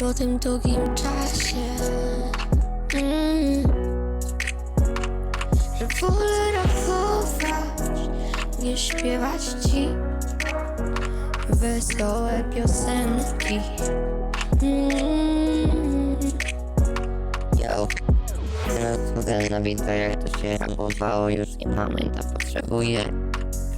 po tym długim czasie. Mm. Że wolę rapować, nie śpiewać ci wesołe piosenki. Mm. Yo. Teraz chodzę na jak to się ramowało, już nie pamiętam, potrzebuję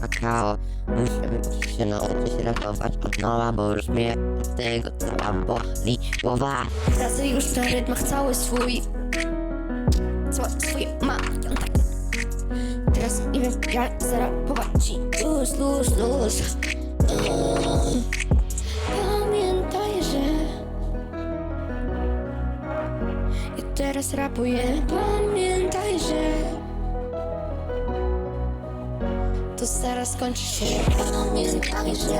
kakao. Muszę się nauczyć ratować od nowa, bo już mnie od tego cała boli głowa. Razy już ten rytm cały swój Całe swoje ma tak. Teraz nie wiem jak zarapować ci Luz, luz, luz. Pamiętaj, że Ja teraz rapuję To zaraz skończy się Pamiętaj, że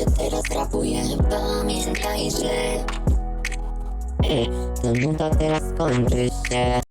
ja teraz rapuję, pamiętaj, że Ej, to nuda teraz kończy się.